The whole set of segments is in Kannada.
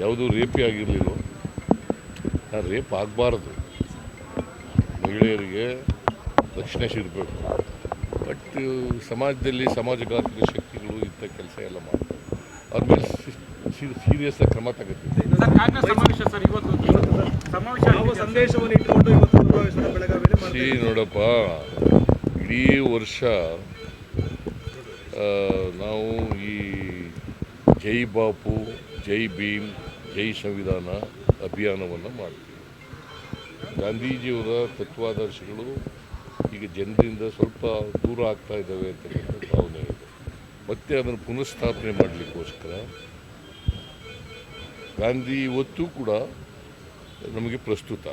ಯಾವುದೂ ರೇಪೇ ಆಗಿರಲಿಲ್ಲ ರೇಪ್ ಆಗಬಾರ್ದು. ಮಹಿಳೆಯರಿಗೆ ರಕ್ಷಣೆ ಸಿಗಬೇಕು. ಬಟ್ ಸಮಾಜದಲ್ಲಿ ಸಮಾಜಘಾತಕ ಶಕ್ತಿಗಳು ಇಂಥ ಕೆಲಸ ಎಲ್ಲ ಮಾಡ್ತಾರೆ ಅದ್ಮೇಲೆ ಸೀರಿಯಸ್ ಆಗಿ ಕ್ರಮ ತಗೋತೀವಿ ಸರ್ ಕಾಂಗ್ರೆಸ್ ಸಮಾವೇಶ ಸರ್ ಇವತ್ತು ಸಮಾವೇಶ ಯಾವ ಸಂದೇಶವನ್ನು ಇಟ್ಟುಕೊಂಡು ಇವತ್ತು ಸಮಾವೇಶನ ಬೆಳಗಾವಿಯಲ್ಲಿ ಮಾಡ್ತಾ ಸಿ ನೋಡಪ್ಪ ಇಡೀ ವರ್ಷ ನಾವು ಈ ಜೈ ಬಾಪು ಜೈ ಭೀಮ್ ಜೈ ಸಂವಿಧಾನ ಅಭಿಯಾನವನ್ನು ಮಾಡ್ತೀವಿ. ಗಾಂಧೀಜಿಯವರ ತತ್ವಾದರ್ಶಗಳು ಈಗ ಜನರಿಂದ ಸ್ವಲ್ಪ ದೂರ ಆಗ್ತಾ ಇದ್ದಾವೆ ಅಂತಕ್ಕಂಥ ಭಾವನೆ ಇದೆ. ಮತ್ತೆ ಅದನ್ನು ಪುನಃಸ್ಥಾಪನೆ ಮಾಡಲಿಕ್ಕೋಸ್ಕರ ಗಾಂಧಿ ಇವತ್ತು ಕೂಡ ನಮಗೆ ಪ್ರಸ್ತುತ.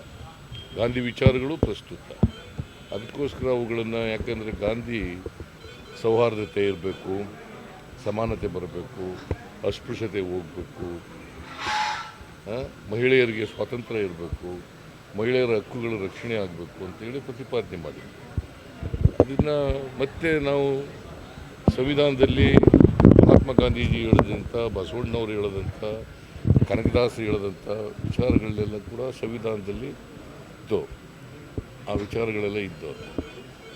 ಗಾಂಧಿ ವಿಚಾರಗಳು ಪ್ರಸ್ತುತ. ಅದಕ್ಕೋಸ್ಕರ ಅವುಗಳನ್ನು ಯಾಕೆಂದರೆ ಗಾಂಧಿ ಸೌಹಾರ್ದತೆ ಇರಬೇಕು, ಸಮಾನತೆ ಬರಬೇಕು, ಅಸ್ಪೃಶ್ಯತೆ ಹೋಗಬೇಕು ಮಹಿಳೆಯರಿಗೆ ಸ್ವಾತಂತ್ರ್ಯ ಇರಬೇಕು, ಮಹಿಳೆಯರ ಹಕ್ಕುಗಳ ರಕ್ಷಣೆ ಆಗಬೇಕು ಅಂತೇಳಿ ಪ್ರತಿಪಾದನೆ ಮಾಡಿದ್ವಿ ಇದನ್ನು ಮತ್ತೆ ನಾವು ಸಂವಿಧಾನದಲ್ಲಿ ಮಹಾತ್ಮ ಗಾಂಧೀಜಿ ಹೇಳಿದಂಥ, ಬಸವಣ್ಣವರು ಹೇಳಿದಂಥ ಕನಕದಾಸರು ಹೇಳಿದಂಥ ವಿಚಾರಗಳನ್ನೆಲ್ಲ ಕೂಡ ಸಂವಿಧಾನದಲ್ಲಿ ಇದ್ದವು. ಆ ವಿಚಾರಗಳೆಲ್ಲ ಇದ್ದವು.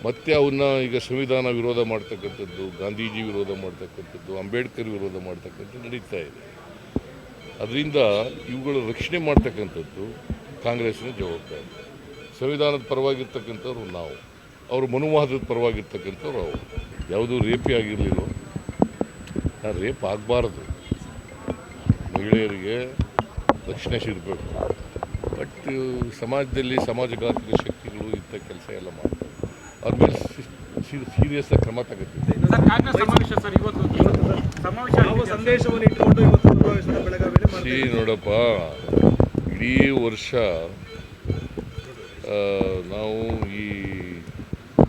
ಮತ್ತೆ ಅವನ್ನ ಈಗ ಸಂವಿಧಾನ ವಿರೋಧ ಮಾಡ್ತಕ್ಕಂಥದ್ದು, ಗಾಂಧೀಜಿ ವಿರೋಧ ಮಾಡ್ತಕ್ಕಂಥದ್ದು, ಅಂಬೇಡ್ಕರ್ ವಿರೋಧ ಮಾಡ್ತಕ್ಕಂಥದ್ದು ನಡೀತಾ ಇದೆ. ಅದರಿಂದ ಇವುಗಳ ರಕ್ಷಣೆ ಮಾಡ್ತಕ್ಕಂಥದ್ದು ಕಾಂಗ್ರೆಸ್ನ ಜವಾಬ್ದಾರಿ. ಸಂವಿಧಾನದ ಪರವಾಗಿರ್ತಕ್ಕಂಥವ್ರು ನಾವು. ಅವರು ಮನುವಾದದ ಪರವಾಗಿರ್ತಕ್ಕಂಥವ್ರು ಅವರು. ಯಾವುದೂ ರೇಪಿ ಆಗಿರಲಿಲ್ಲ. ರೇಪ್ ಆಗಬಾರ್ದು. ಮಹಿಳೆಯರಿಗೆ ರಕ್ಷಣೆ ಸಿಗಬೇಕು. ಬಟ್ ಸಮಾಜದಲ್ಲಿ ಸಮಾಜಘಾತಕ ಶಕ್ತಿಗಳು ಇಂಥ ಕೆಲಸ ಎಲ್ಲ ಮಾಡ್ತಾರೆ ಅದ್ಮೇಲೆ ಸೀರಿಯಸ್ ಕ್ರಮ ತಗೋತೀವಿ ಸರ್ ಕಾಂಗ್ರೆಸ್ ಸಮಾವೇಶ ಸರ್ ಇವತ್ತು ಸಮಾವೇಶ ಸಂದೇಶವನ್ನು ಇಟ್ಟುಕೊಂಡು ಇವತ್ತು ಸಮಾವೇಶದ ಮಾಡ್ತಾ ಸಿ ನೋಡಪ್ಪ, ಇಡೀ ವರ್ಷ ನಾವು ಈ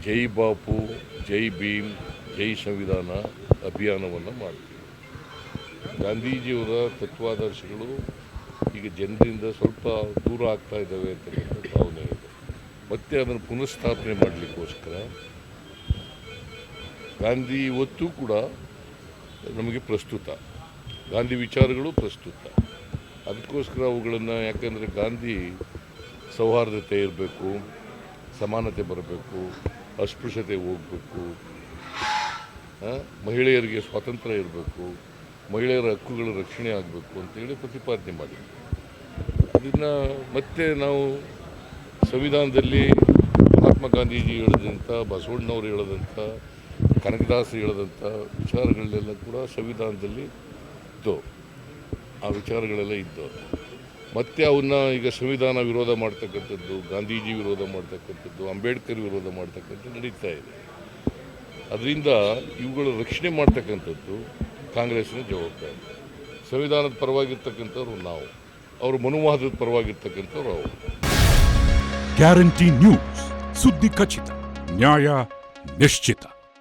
ಜೈ ಬಾಪು, ಜೈ ಭೀಮ್, ಜೈ ಸಂವಿಧಾನ ಅಭಿಯಾನವನ್ನು ಮಾಡ್ತೀವಿ. ಗಾಂಧೀಜಿಯವರ ತತ್ವಾದರ್ಶಗಳು ಈಗ ಜನರಿಂದ ಸ್ವಲ್ಪ ದೂರ ಆಗ್ತಾ ಇದ್ದಾವೆ ಅಂತಕ್ಕಂಥ ಭಾವನೆ ಇದೆ. ಮತ್ತೆ ಅದನ್ನು ಪುನಃಸ್ಥಾಪನೆ ಮಾಡಲಿಕ್ಕೋಸ್ಕರ ಗಾಂಧಿ ಇವತ್ತು ಕೂಡ ನಮಗೆ ಪ್ರಸ್ತುತ. ಗಾಂಧಿ ವಿಚಾರಗಳು ಪ್ರಸ್ತುತ. ಅದಕ್ಕೋಸ್ಕರ ಅವುಗಳನ್ನು ಯಾಕೆಂದರೆ ಗಾಂಧಿ ಸೌಹಾರ್ದತೆ ಇರಬೇಕು, ಸಮಾನತೆ ಬರಬೇಕು, ಅಸ್ಪೃಶ್ಯತೆ ಹೋಗಬೇಕು ಮಹಿಳೆಯರಿಗೆ ಸ್ವಾತಂತ್ರ್ಯ ಇರಬೇಕು, ಮಹಿಳೆಯರ ಹಕ್ಕುಗಳ ರಕ್ಷಣೆ ಆಗಬೇಕು ಅಂತೇಳಿ ಪ್ರತಿಪಾದನೆ ಮಾಡಿದ್ವಿ ಇದನ್ನು ಮತ್ತೆ ನಾವು ಸಂವಿಧಾನದಲ್ಲಿ ಮಹಾತ್ಮ ಗಾಂಧೀಜಿ ಹೇಳಿದಂಥ, ಬಸವಣ್ಣವರು ಹೇಳಿದಂಥ ಕನಕದಾಸರು ಹೇಳಿದಂಥ ವಿಚಾರಗಳನ್ನೆಲ್ಲ ಕೂಡ ಸಂವಿಧಾನದಲ್ಲಿ ಇತ್ತು ಆ ವಿಚಾರಗಳೆಲ್ಲ ಇದ್ದವು ಮತ್ತೆ ಅವನ್ನ ಈಗ ಸಂವಿಧಾನ ವಿರೋಧ ಮಾಡ್ತಕ್ಕಂಥದ್ದು, ಗಾಂಧೀಜಿ ವಿರೋಧ ಮಾಡ್ತಕ್ಕಂಥದ್ದು, ಅಂಬೇಡ್ಕರ್ ವಿರೋಧ ಮಾಡ್ತಕ್ಕಂಥದ್ದು ನಡೀತಾ ಇದೆ. ಅದರಿಂದ ಇವುಗಳ ರಕ್ಷಣೆ ಮಾಡ್ತಕ್ಕಂಥದ್ದು ಕಾಂಗ್ರೆಸ್ನ ಜವಾಬ್ದಾರಿ. ಸಂವಿಧಾನದ ಪರವಾಗಿರ್ತಕ್ಕಂಥವ್ರು ನಾವು. ಅವರು ಮನುವಾದದ ಪರವಾಗಿರ್ತಕ್ಕಂಥವ್ರು ಅವರು. Guarantee news. ಸುದ್ದಿ ಖಚಿತ. ನ್ಯಾಯ ನಿಶ್ಚಿತ.